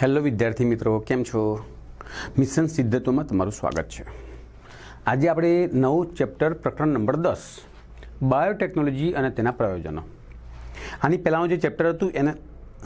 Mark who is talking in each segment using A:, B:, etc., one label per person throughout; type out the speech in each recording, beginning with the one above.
A: Hello વિદ્યાર્થી મિત્રો, કેમ છો? મિશન સિદ્ધત્વમાં તમારું સ્વાગત છે. આજે આપણે નવું ચેપ્ટર પ્રકરણ નંબર દસ, બાયોટેકનોલોજી અને તેના પ્રયોજનો. આની પહેલાંનું જે ચેપ્ટર હતું એને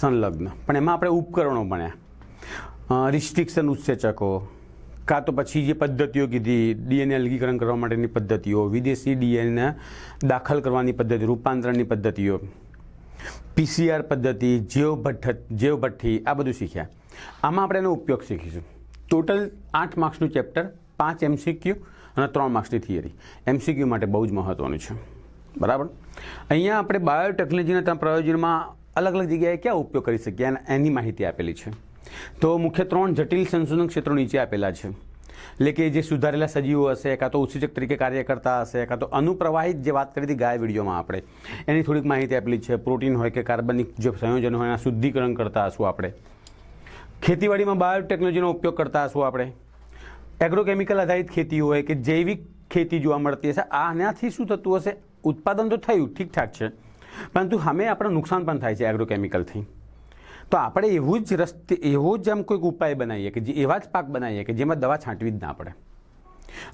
A: સંલગ્ન, પણ એમાં આપણે ઉપકરણો ભણ્યા. રિસ્ટ્રિક્શન ઉત્સેચકો, કાં તો પછી જે પદ્ધતિઓ કીધી, ડીએનએ અલગીકરણ કરવા માટેની પદ્ધતિઓ, વિદેશી ડીએનએ દાખલ કરવાની પદ્ધતિ, રૂપાંતરણની પદ્ધતિઓ, પીસીઆર પદ્ધતિ જેવ ભઠ્ઠ જેવ ભઠ્ઠી આ બધું શીખ્યા. આમાં આપણે એનો ઉપયોગ શીખીશું. ટોટલ આઠ માર્ક્સનું ચેપ્ટર પાંચ એમસીક્યુ અને ત્રણ માર્ક્સની થિયરી એમસીક્યુ માટે બહુ જ મહત્ત્વનું છે. બરાબર? અહીંયા આપણે બાયોટેકનોલોજીના ત્રણ પ્રયોજનમાં અલગ અલગ જગ્યાએ ક્યાં ઉપયોગ કરી શકીએ અને એની માહિતી આપેલી છે. તો મુખ્ય ત્રણ જટિલ સંશોધન ક્ષેત્રો નીચે આપેલા છે. એટલે કે જે સુધારેલા સજીવો હશે, કાં તો ઉત્સેચક તરીકે કાર્ય કરતા હશે, કાં તો અનુપ્રવાહિત જે વાત કરી હતી ગાય વિડીયોમાં આપણે, એની થોડીક માહિતી આપેલી છે. પ્રોટીન હોય કે કાર્બનિક જે સંયોજન હોય, એના શુદ્ધિકરણ કરતા હશું આપણે. ખેતીવાડીમાં બાયોટેકનોલોજીનો ઉપયોગ કરતા હશું આપણે. એગ્રોકેમિકલ આધારિત ખેતી હોય કે જૈવિક ખેતી જોવા મળતી હશે, આનાથી શું થતું હશે? ઉત્પાદન તો થયું, ઠીકઠાક છે. પરંતુ સામે આપણે નુકસાન પણ થાય છે એગ્રોકેમિકલથી તો આપણે એવું જ રસ્તે, એવો જ આમ કોઈક ઉપાય બનાવીએ કે જે, એવા જ પાક બનાવીએ કે જેમાં દવા છાંટવી જ ના પડે.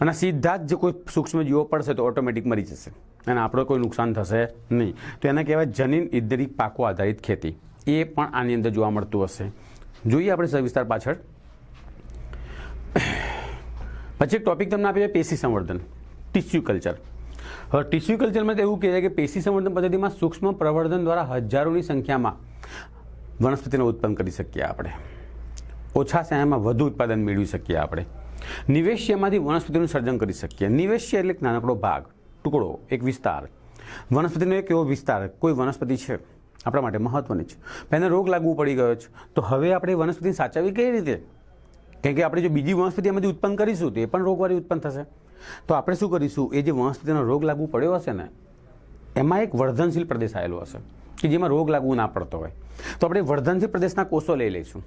A: અને સીધા જ જે કોઈ સૂક્ષ્મ જીવો પડશે તો ઓટોમેટિક મરી જશે. અને આપણો કોઈ નુકસાન થશે નહીં. તો એને કહેવાય જનીન ઇદ્દરિક પાકો આધારિત ખેતી. એ પણ આની અંદર જોવા મળતું હશે. જોઈએ આપણે સવિસ્તાર પાછળ. પછી એક ટોપિક તમને આપે છે પેશી સંવર્ધન ટિશ્યુ કલ્ચર હવે ટિશ્યુ કલ્ચરમાં એવું કહે છે કે પેશી સંવર્ધન પદ્ધતિમાં સૂક્ષ્મ પ્રવર્ધન દ્વારા હજારોની સંખ્યામાં વનસ્પતિને ઉત્પન્ન કરી શકીએ આપણે. ઓછા સમયમાં વધુ ઉત્પાદન મેળવી શકીએ આપણે. નિવેશ્યમાંથી વનસ્પતિનું સર્જન કરી શકીએ. નિવેશ્ય એટલે એક નાનકડો ભાગ, ટુકડો, એક વિસ્તાર. વનસ્પતિનો એક એવો વિસ્તાર, કોઈ વનસ્પતિ છે. આપણા માટે મહત્ત્વની છે. એને રોગ લાગવું પડી ગયો છે. તો હવે આપણે વનસ્પતિને સાચવવી કઈ રીતે? કેમ કે આપણે જો બીજી વનસ્પતિ એમાંથી ઉત્પન્ન કરીશું, તો એ પણ રોગવાળી ઉત્પન્ન થશે. તો આપણે શું કરીશું? એ જે વનસ્પતિનો રોગ લાગુ પડ્યો હશે ને, એમાં એક વર્ધનશીલ પ્રદેશ આવેલો હશે, કે જેમાં રોગ લાગવું ના પડતો હોય. તો આપણે વર્ધનશીલ પ્રદેશના કોષો લઈ લઈશું.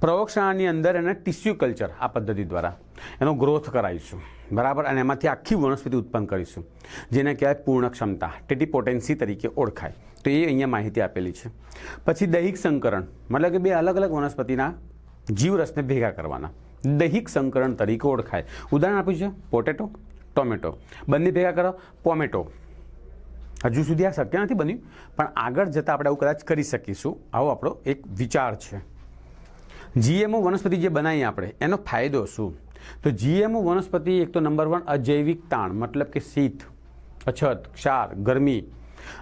A: પ્રયોગશાળાની અંદર એને ટિશ્યુ કલ્ચર આ પદ્ધતિ દ્વારા એનો ગ્રોથ કરાવીશું. બરાબર? અને એમાંથી આખી વનસ્પતિ ઉત્પન્ન કરીશું, જેને કહેવાય પૂર્ણ ક્ષમતા ટેટીપોટેન્સી તરીકે ઓળખાય. તો એ અહીંયા માહિતી આપેલી છે. પછી દૈહિક સંકરણ, મતલબ કે બે અલગ અલગ વનસ્પતિના જીવરસને ભેગા કરવાના. દૈહિક સંકરણ તરીકે ઓળખાય. ઉદાહરણ આપ્યું છે, પોટેટો, ટોમેટો. બંને ભેગા કરો, પોમેટો. હજુ સુધી આ શક્ય નથી બન્યું, પણ આગળ જતાં આપણે આવું કદાચ કરી શકીશું. આવો આપણો એક વિચાર છે. જીએમઓ વનસ્પતિ જે બનાવીએ આપણે, એનો ફાયદો શું? તો જીએમઓ વનસ્પતિ એક તો નંબર વન અજૈવિક તાણ, મતલબ કે શીત, અછત, ક્ષાર, ગરમી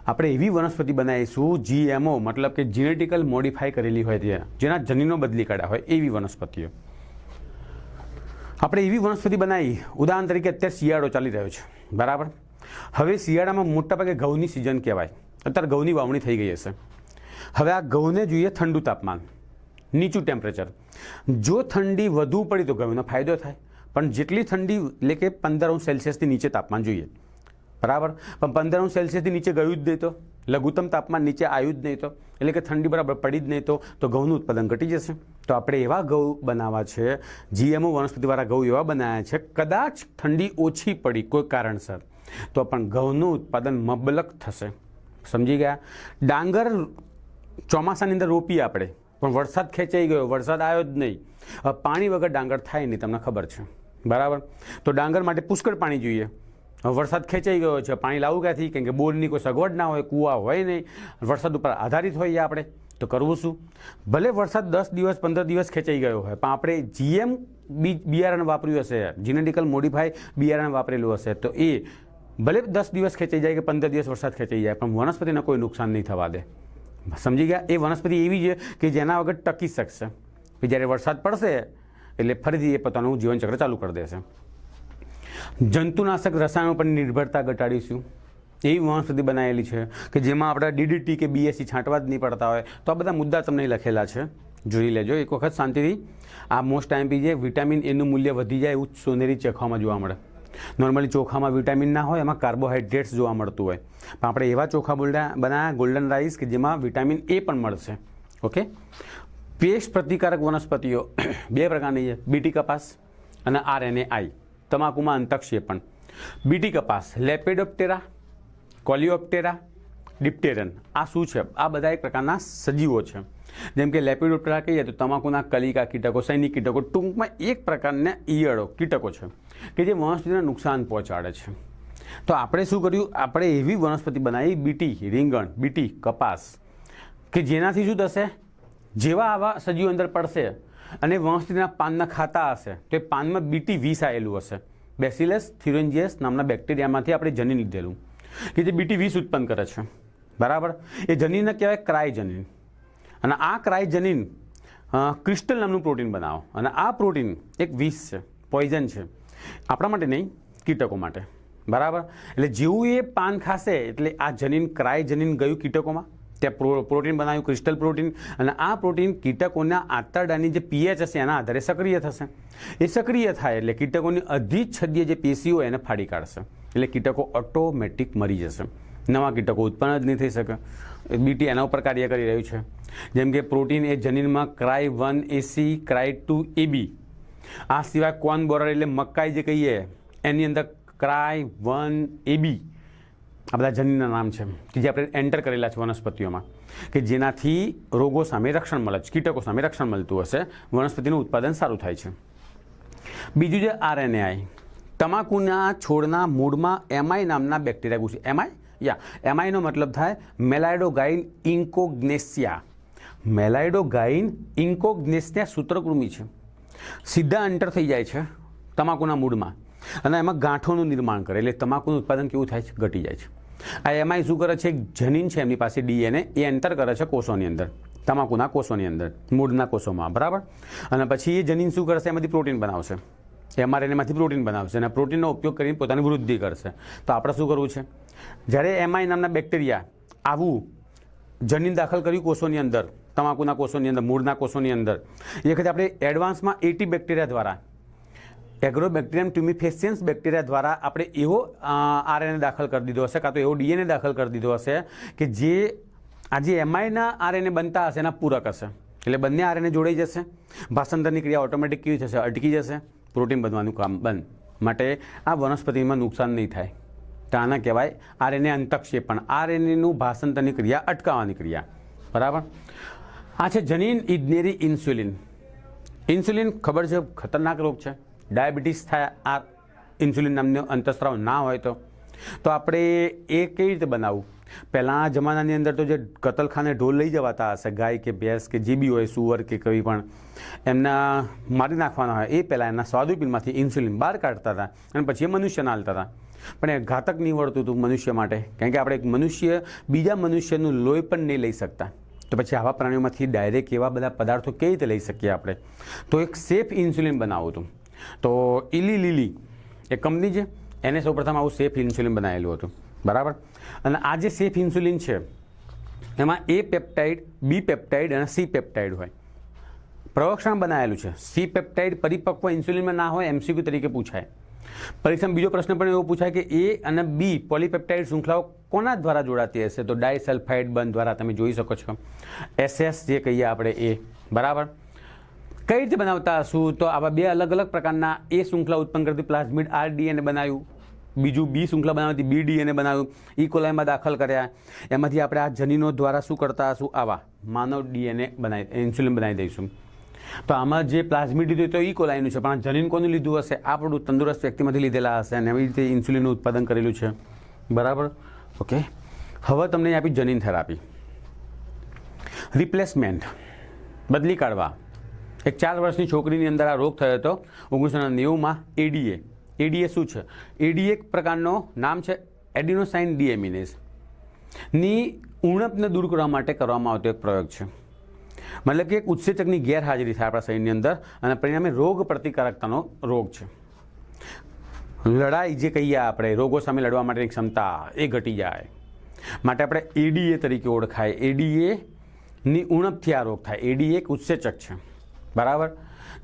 A: આપણે એવી વનસ્પતિ બનાવીશું જીએમઓ, મતલબ કે જીનેટિકલ મોડિફાઈ કરેલી હોય તે જેના જનીનો બદલી કાઢ્યા હોય એવી વનસ્પતિઓ. આપણે એવી વનસ્પતિ બનાવી, ઉદાહરણ તરીકે અત્યારે શિયાળો ચાલી રહ્યો છે, બરાબર? હવે શિયાળામાં મોટાભાગે ઘઉંની સિઝન કહેવાય. અત્યારે ઘઉંની વાવણી થઈ ગઈ હશે. હવે આ ઘઉંને જોઈએ ઠંડુ તાપમાન, નીચું ટેમ્પરેચર જો ઠંડી વધુ પડી તો ઘઉંનો ફાયદો થાય, પણ જેટલી ઠંડી, એટલે કે પંદર અંશ સેલ્સિયસથી નીચે તાપમાન જોઈએ. બરાબર? પણ પંદર અંશ સેલ્સિયસથી નીચે ગયું જ નહીં તો. લઘુત્તમ તાપમાન નીચે આવ્યું જ નહીં તો. એટલે કે ઠંડી બરાબર પડી જ નહીં તો તો ઘઉંનું ઉત્પાદન ઘટી જશે. તો આપણે એવા ઘઉં બનાવવા છે, જીએમઓ વનસ્પતિવાળા ઘઉં એવા બનાવ્યા છે, કદાચ ઠંડી ઓછી પડી કોઈ કારણસર, તો પણ ઘઉંનું ઉત્પાદન મબલક થશે. સમજી ગયા? ડાંગર ચોમાસાની અંદર રોપીએ આપણે, પણ વરસાદ ખેંચાઈ ગયો, વરસાદ આવ્યો જ નહીં. પાણી વગર ડાંગર થાય નહીં, તમને ખબર છે. બરાબર? તો ડાંગર માટે પુષ્કળ પાણી જોઈએ. વરસાદ ખેંચાઈ ગયો છે, પાણી લાવવું ક્યાંથી? કેમ કે બોરની કોઈ સગવડ ના હોય, કૂવા હોય નહીં. વરસાદ ઉપર આધારિત હોઈએ આપણે, તો કરવું શું? ભલે વરસાદ દસ દિવસ, પંદર દિવસ ખેંચાઈ ગયો હોય, પણ આપણે જીએમ બી, બિયારણ વાપર્યું હશે જીનેટિકલ મોડિફાઈ બિયારણ વાપરેલું હશે, તો એ ભલે દસ દિવસ ખેંચાઈ જાય કે પંદર દિવસ વરસાદ ખેંચાઈ જાય, પણ વનસ્પતિને કોઈ નુકસાન નહીં થવા દે. સમજી ગયા? એ વનસ્પતિ એવી છે કે જેના વગર ટકી શકશે. કે જ્યારે વરસાદ પડશે, એટલે ફરીથી એ પોતાનું જીવનચક્ર ચાલુ કરી દેશે. જંતુનાશક રસાયણો પર નિર્ભરતા ઘટાડીશું. એવી વનસ્પતિ બનાવેલી છે કે જેમાં આપણે ડીડીટી કે બીએસસી છાંટવા જ નહીં પડતા હોય, તો આ બધા મુદ્દા તમને લખેલા છે. જોઈ લેજો, એક વખત શાંતિથી. આ મોસ્ટ ટાઈમ જે વિટામિન એનું મૂલ્ય વધી જાય એવું સોનેરી ચોખામાં જોવા મળે. નોર્મલી ચોખામાં વિટામિન ના હોય, એમાં કાર્બોહાઈડ્રેટ્સ જોવા મળતું હોય. પણ આપણે એવા ચોખા બોલ્ડા બનાવ્યા ગોલ્ડન રાઈસ કે જેમાં વિટામિન એ પણ મળશે. ઓકે પેસ્ટ પ્રતિકારક વનસ્પતિઓ, બે પ્રકારની છે. બીટી કપાસ અને આરએનએ આઈ તમાકુમાં અંતક્ષેપણ બીટી કપાસ, લેપેડોપ્ટેરા, કોલિયોપ્ટેરા ડિપ્ટેરન આ શું છે? આ બધા એક પ્રકારના સજીવો છે. જેમ કે લેપિડોપ્ટેરા કહીએ તો તમાકુના કલિકા કીટકો, સૈનિક કીટકો, ટૂંકમાં એક પ્રકારના ઈયળો કીટકો છે કે જે વનસ્પતિને નુકસાન પહોંચાડે છે. તો આપણે શું કર્યું? આપણે એવી વનસ્પતિ બનાવી બીટી રીંગણ બીટી કપાસ, કે જેનાથી શું થશે? જેવા આવા સજીવો અંદર પડશે. અને વનસ્પતિના પાનના ખાતા હશે. તો એ પાનમાં બીટી વીસ આવેલું હશે. બેસિલસ થિરોન્જિયસ નામના બેક્ટેરિયામાંથી આપણે જનીન લીધેલું. કે જે બીટી વીસ ઉત્પન્ન કરે છે. બરાબર? એ જનીનને કહેવાય ક્રાયજનીન. અને આ ક્રાયજનીન ક્રિસ્ટલ નામનું પ્રોટીન બનાવો. અને આ પ્રોટીન એક વિષ છે. પોઈઝન છે. આપણા માટે નહીં, કીટકો માટે. બરાબર? એટલે જેવું એ પાન ખાશે, એટલે આ જનીન ક્રાયજનીન ગયું કીટકોમાં. ત્યાં પ્રો, પ્રોટીન બનાવ્યું, ક્રિસ્ટલ પ્રોટીન, અને આ પ્રોટીન કીટકોના આંતરડાની જે પીએચ હશે એના આધારે સક્રિય થશે. એ સક્રિય થાય એટલે કીટકોની અધિચ્છદીય જે પેશીઓ એને ફાડી કાઢશે. એટલે કીટકો ઓટોમેટિક મરી જશે. નવા કીટકો ઉત્પન્ન જ નહીં થઈ શકે. બીટી એના ઉપર કાર્ય કરી રહ્યું છે. જેમ કે પ્રોટીન એ જનીનમાં cry one AC cry two AB આ સિવાય કોન બોરર એટલે મકાઈ જે કહીએ, એની અંદર ક્રાય વન એબી આ બધા જનીનના નામ છે, કે જે આપણે એન્ટર કરેલા છે વનસ્પતિઓમાં, કે જેનાથી રોગો સામે રક્ષણ મળે છે, કીટકો સામે રક્ષણ મળતું હશે, વનસ્પતિનું ઉત્પાદન સારું થાય છે. બીજું છે આરએનએઆઈ તમાકુના છોડના મૂળમાં એમઆઈ નામના બેક્ટેરિયા ઘૂસે એમઆઈ યા એમઆઈનો મતલબ થાય મેલાઇડોગાઇન ઇન્કોગ્નેસિયા. મેલાઇડોગાઇન ઇન્કોગ્નેસિયા સૂત્રકૃમિ છે. સીધા એન્ટર થઈ જાય છે તમાકુના મૂળમાં. અને એમાં ગાંઠોનું નિર્માણ કરે, એટલે તમાકુનું ઉત્પાદન કેવું થાય છે? ઘટી જાય છે. આ એમઆઈ શું કરે છે? જનીન છે એમની પાસે ડીએનએ. એ એન્ટર કરે છે કોષોની અંદર. તમાકુના કોષોની અંદર. મૂળના કોષોમાં. બરાબર? અને પછી એ જનીન શું કરશે? એમાંથી પ્રોટીન બનાવશે. એમઆરએનએમાંથી પ્રોટીન બનાવશે અને પ્રોટીનનો ઉપયોગ કરીને પોતાની વૃદ્ધિ કરશે. તો આપણે શું કરવું છે? જ્યારે એમઆઈ નામના બેક્ટેરિયા આવું જનીન દાખલ કર્યું કોષોની અંદર, તમાકુના કોષોની અંદર, મૂળના કોષોની અંદર, એ વખતે આપણે એડવાન્સમાં એટી બેક્ટેરિયા દ્વારા એગ્રોબેક્ટેરિયમ ટ્યુમિફેસિયન્સ બેક્ટેરિયા દ્વારા આપણે એવો આરએનએ દાખલ કરી દીધો હશે, કાં તો એવો ડીએનએ દાખલ કરી દીધો હશે, કે જે આ જે એમઆઈના આરએનએ બનતા હશે, એના પૂરક હશે. એટલે બંને આરએનએ જોડાઈ જશે. ભાષાંતરની ક્રિયા ઓટોમેટિક કેવી થશે? અટકી જશે. પ્રોટીન બનવાનું કામ બંધ. માટે આ વનસ્પતિમાં નુકસાન નહીં થાય. તો આના કહેવાય આરએનએ અંતક્ષેપણ. આરએનએનું ભાષાંતરની ક્રિયા અટકાવવાની ક્રિયા. બરાબર? આ છે જનીન ઇજનેરી ઇન્સ્યુલિન. ઇન્સ્યુલિન ખબર છે? ખતરનાક રોગ છે. ડાયાબિટીસ થાય, આ ઇન્સ્યુલિન નામનો અંતસ્ત્રાવ ના હોય તો. તો આપણે એ કેવી રીતે બનાવવું? પહેલાં જમાનાની અંદર તો જે કતલખાને ઢોલ લઈ જવાતા હશે, ગાય કે ભેંસ કે જે બી હોય, સુવર કે કઈ પણ, એમના મારી નાખવાના હોય, એ પહેલાં એના સ્વાદુપિંડમાંથી ઇન્સ્યુલિન બહાર કાઢતા હતા અને પછી એ મનુષ્યને હાલતા હતા. પણ એ ઘાતક નીવડતું હતું મનુષ્ય માટે, કારણ કે આપણે એક મનુષ્ય, બીજા મનુષ્યનું લોહી પણ નહીં લઈ શકતા. તો પછી આવા પ્રાણીઓમાંથી ડાયરેક્ટ એવા બધા પદાર્થો કેવી રીતે લઈ શકીએ આપણે? તો એક સેફ ઇન્સ્યુલિન બનાવવું હતું. તો ઇલી લીલી એ કંપની છે. એને સૌપ્રથમ આવું સેફ ઇન્સ્યુલિન બનાવેલું હતું. બરાબર? અને આ જે સેફ ઇન્સ્યુલિન છે, એમાં એ પેપ્ટાઇડ, બી પેપ્ટાઇડ અને સી પેપ્ટાઇડ હોય. પ્રવક્ષણ બનાવેલું છે. સી પેપ્ટાઇડ પરિપક્વ ઇન્સ્યુલિનમાં ના હોય, એમસીક્યુ તરીકે પૂછાય. પરીક્ષામાં બીજો પ્રશ્ન પણ એવો પૂછાય કે એ અને બી પોલીપેપ્ટાઇડ શૃંખલાઓ કોના દ્વારા જોડાતી હશે? તો ડાયસલ્ફાઇડ બંધ દ્વારા તમે જોઈ શકો છો. એસએસ જે કહીએ આપણે એ. બરાબર? કઈ રીતે બનાવતા હશું? તો આવા બે અલગ અલગ પ્રકારના એ શૃંખલા ઉત્પન્ન કરતી પ્લાઝમિડ આર ડીએનએ બનાવ્યું બીજું બી શૃંખલા બનાવતી બી ડીએનએ બનાવ્યું ઈ કોલાઈમાં દાખલ કર્યા. એમાંથી આપણે આ જનીનો દ્વારા શું કરતા હશું? આવા માનવ ડીએનએ બનાવી, ઇન્સ્યુલિન બનાવી દઈશું. તો આમાં જે પ્લાઝમિડ લીધું તો ઈ કોલાઈનું છે, પણ જનીન કોનું લીધું હશે? આપણું તંદુરસ્ત વ્યક્તિમાંથી લીધેલા હશે અને એવી રીતે ઇન્સ્યુલિનનું ઉત્પાદન કરેલું છે. બરાબર? ઓકે. હવે તમને આપી જનીન થેરાપી. રિપ્લેસમેન્ટ બદલી કાઢવા. એક ચાર વર્ષની છોકરીની અંદર આ રોગ થયો હતો ઓગણીસો નેવુંમાં એડીએ એડીએ શું છે? એડીએ એક પ્રકારનો નામ છે એડિનોસાઇન ડીએમિનેસની ઉણપને દૂર કરવા માટે કરવામાં આવતો એક પ્રયોગ છે. મતલબ કે એક ઉત્સેચકની ગેરહાજરી થાય આપણા શરીરની અંદર અને પરિણામે રોગ પ્રતિકારકતાનો રોગ છે. લડાઈ જે કહીએ આપણે, રોગો સામે લડવા માટેની ક્ષમતા એ ઘટી જાય. માટે આપણે એડીએ તરીકે ઓળખાય. એડીએની ઉણપથી આ રોગ થાય. એડીએ એક ઉત્સેચક છે. બરાબર?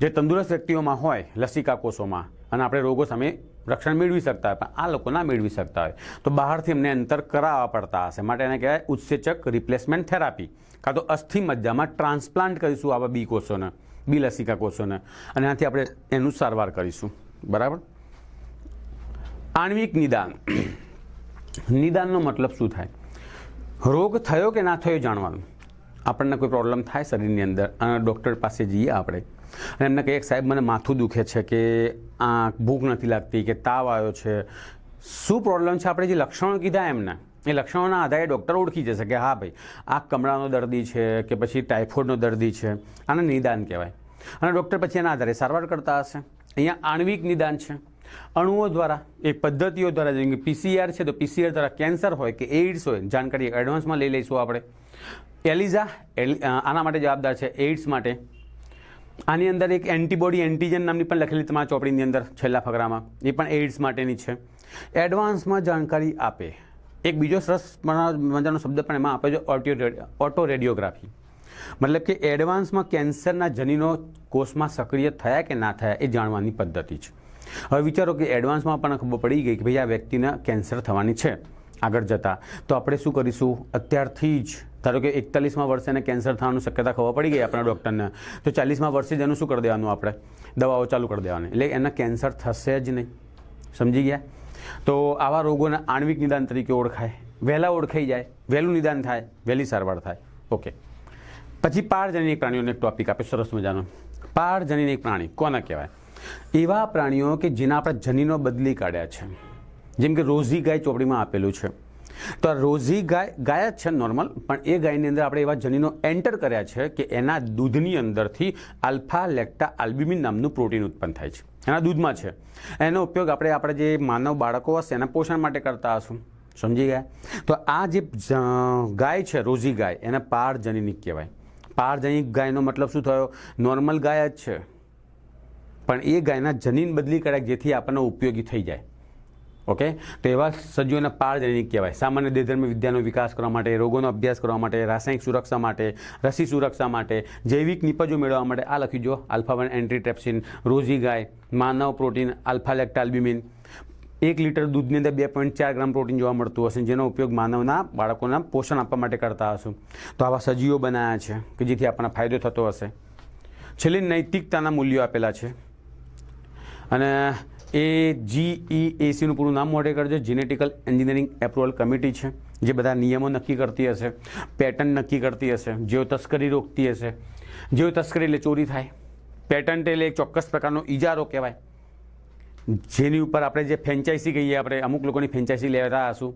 A: જે તંદુરસ્ત વ્યક્તિઓમાં હોય, લસિકા કોષોમાં, અને આપણે રોગો સામે રક્ષણ મેળવી શકતા હોય, પણ આ લોકો ના મેળવી શકતા હોય. તો બહારથી એમને અંતર કરાવવા પડતા હશે. માટે એને કહેવાય ઉત્સેચક રિપ્લેસમેન્ટ થેરાપી કાં તો અસ્થિ મજ્જામાં ટ્રાન્સપ્લાન્ટ કરીશું આવા બી કોષોને, બી લસિકા કોષોને, અને આથી આપણે એનું સારવાર કરીશું. બરાબર? આણ્વિક નિદાન. નિદાનનો મતલબ શું થાય? રોગ થયો કે ના થયો જાણવાનું. આપણને કોઈ પ્રોબ્લેમ થાય શરીરની અંદર અને ડૉક્ટર પાસે જઈએ આપણે. અને એમને કહીએ સાહેબ, મને માથું દુખે છે કે આ ભૂખ નથી લાગતી, કે તાવ આવ્યો છે. શું પ્રોબ્લેમ છે? આપણે જે લક્ષણો કીધા એમને, એ લક્ષણોના આધારે ડૉક્ટર ઓળખી જશે કે હા ભાઈ, આ કમળાનો દર્દી છે કે પછી ટાઇફોઇડનો દર્દી છે, આને નિદાન કહેવાય. અને ડૉક્ટર પછી એના આધારે સારવાર કરતા હશે. અહીંયા આણ્વિક નિદાન છે. અણુઓ દ્વારા, એ પદ્ધતિઓ દ્વારા, જેમ કે પીસીઆર છે, તો પીસીઆર દ્વારા કેન્સર હોય કે એઇડ્સ હોય, જાણકારી એડવાન્સમાં લઈ લઈશું આપણે. એલિઝા, એલ- આના માટે જવાબદાર છે એઇડ્સ માટે. આની અંદર એક એન્ટીબોડી એન્ટીજન નામની પણ લખેલી તમારા ચોપડીની અંદર છેલ્લા ફકરામાં. એ પણ એઇડ્સ માટેની છે. એડવાન્સમાં જાણકારી આપે. એક બીજો સરસ મજાનો શબ્દ પણ એમાં આપે છે, ઓટો ઓટો રેડિયોગ્રાફી મતલબ કે એડવાન્સમાં કેન્સરના જનીનો કોષમાં સક્રિય થયા કે ના થયા એ જાણવાની પદ્ધતિ છે. હવે વિચારો કે એડવાન્સમાં પણ ખબર પડી ગઈ કે ભાઈ આ વ્યક્તિને કેન્સર થવાની છે. આગળ જતાં તો આપણે શું કરીશું? અત્યારથી જ ધારો કે એકતાલીસમાં વર્ષે એને કેન્સર થવાની શક્યતા ખબર પડી ગઈ આપણા ડૉક્ટરને, તો ચાલીસમાં વર્ષે જ એનું શું કરી દેવાનું આપણે? દવાઓ ચાલુ કરી દેવાની. એટલે એને કેન્સર થશે જ નહીં. સમજી ગયા? તો આવા રોગોને આણ્વિક નિદાન તરીકે ઓળખાય. વહેલા ઓળખાઈ જાય, વહેલું નિદાન થાય, વહેલી સારવાર થાય. ઓકે. પછી પારજનીય પ્રાણીઓને એક ટોપિક આપે સરસ મજાનો. પારજનીય પ્રાણી, કોને કહેવાય? એવા પ્રાણીઓ કે જેના આપણે જનીનો બદલી કાઢ્યા છે. જેમ કે રોઝી ગાય ચોપડીમાં આપેલું છે. તો આ રોઝી ગાય ગાય જ છે નોર્મલ, પણ એ ગાયની અંદર આપણે એવા જનીનો એન્ટર કર્યા છે કે એના દૂધની અંદરથી આલ્ફા લેક્ટા આલ્બ્યુમિન નામનું પ્રોટીન ઉત્પન્ન થાય છે. એના દૂધમાં છે. એનો ઉપયોગ આપણે આપણે જે માનવ બાળકો હશે એના પોષણ માટે કરતા હશું. સમજી ગયા? તો આ જે ગાય છે, રોઝી ગાય, એને પારજનીનિક કહેવાય. પારજનિક ગાયનો મતલબ શું થયો? નોર્મલ ગાય જ છે. પણ એ ગાયના જનીન બદલી કર્યા, જેથી આપણને ઉપયોગી થઈ જાય. ઓકે? તો એવા સજીવોને પારજનીક કહેવાય. સામાન્ય દેધર્મી વિદ્યાનો વિકાસ કરવા માટે, રોગોનો અભ્યાસ કરવા માટે, રાસાયણિક સુરક્ષા માટે, રસી સુરક્ષા માટે, જૈવિક નિપજો મેળવવા માટે, આ લખી જો આલ્ફા વન એન્ટ્રીટ્રેપ્સિન, રોઝી ગાય, માનવ પ્રોટીન, આલ્ફા લેક્ટાલ્બ્યુમિન એક લીટર દૂધની અંદર બે પોઈન્ટ ચાર ગ્રામ પ્રોટીન જોવા મળતું હશે, જેનો ઉપયોગ માનવના બાળકોના પોષણ આપવા માટે કરતા હશું. તો આવા સજીવો બનાવ્યા છે કે જેથી આપણને ફાયદો થતો હશે. છેલ્લે નૈતિકતાના મૂલ્યો આપેલા છે. અને એ જીઈએસીનું પૂરું નામ મોઢે કરજો. જીનેટિકલ એન્જિનિયરિંગ એપ્રુવલ કમિટી છે, જે બધા નિયમો નક્કી કરતી હશે પેટર્ન નક્કી કરતી હશે જેઓ તસ્કરી રોકતી હશે. જેઓ તસ્કરી એટલે ચોરી થાય. પેટન્ટ એટલે એક ચોક્કસ પ્રકારનો ઇજારો કહેવાય. જેની ઉપર આપણે જે ફ્રેન્ચાઇઝી કહીએ, આપણે અમુક લોકોની ફ્રેન્ચાઇઝી લેતા હશું.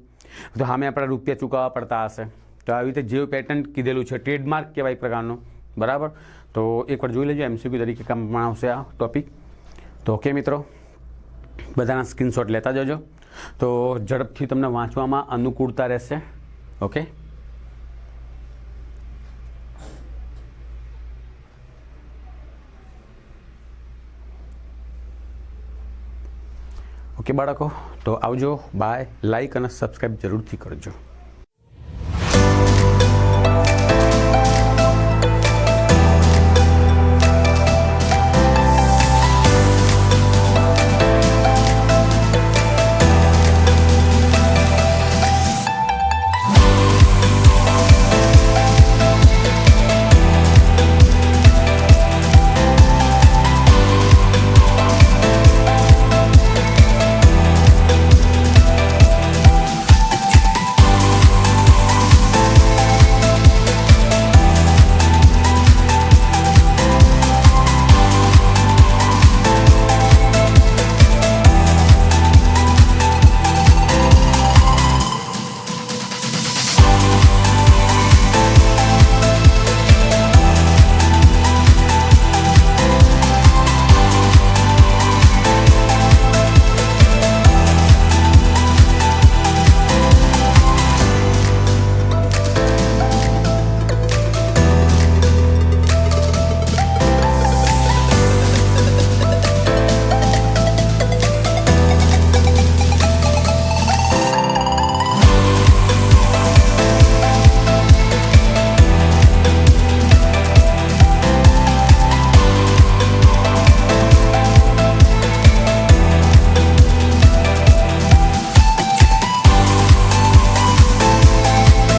A: તો સામે આપણે રૂપિયા ચૂકવવા પડતા હશે. તો આવી રીતે જે પેટન્ટ કીધેલું છે ટ્રેડમાર્ક કહેવાય પ્રકારનો. બરાબર? તો એકવાર જોઈ લેજો એમસીક્યુ તરીકે કામ આવશે આ ટોપિક તો ઓકે મિત્રો. બધાના સ્ક્રીનશોટ લેતા જજો. તો ઝડપથી તમને વાંચવામાં અનુકૂળતા રહેશે. ઓકે ઓકે બાળકો, તો આવજો. બાય લાઈક અને સબસ્ક્રાઈબ જરૂરથી કરજો.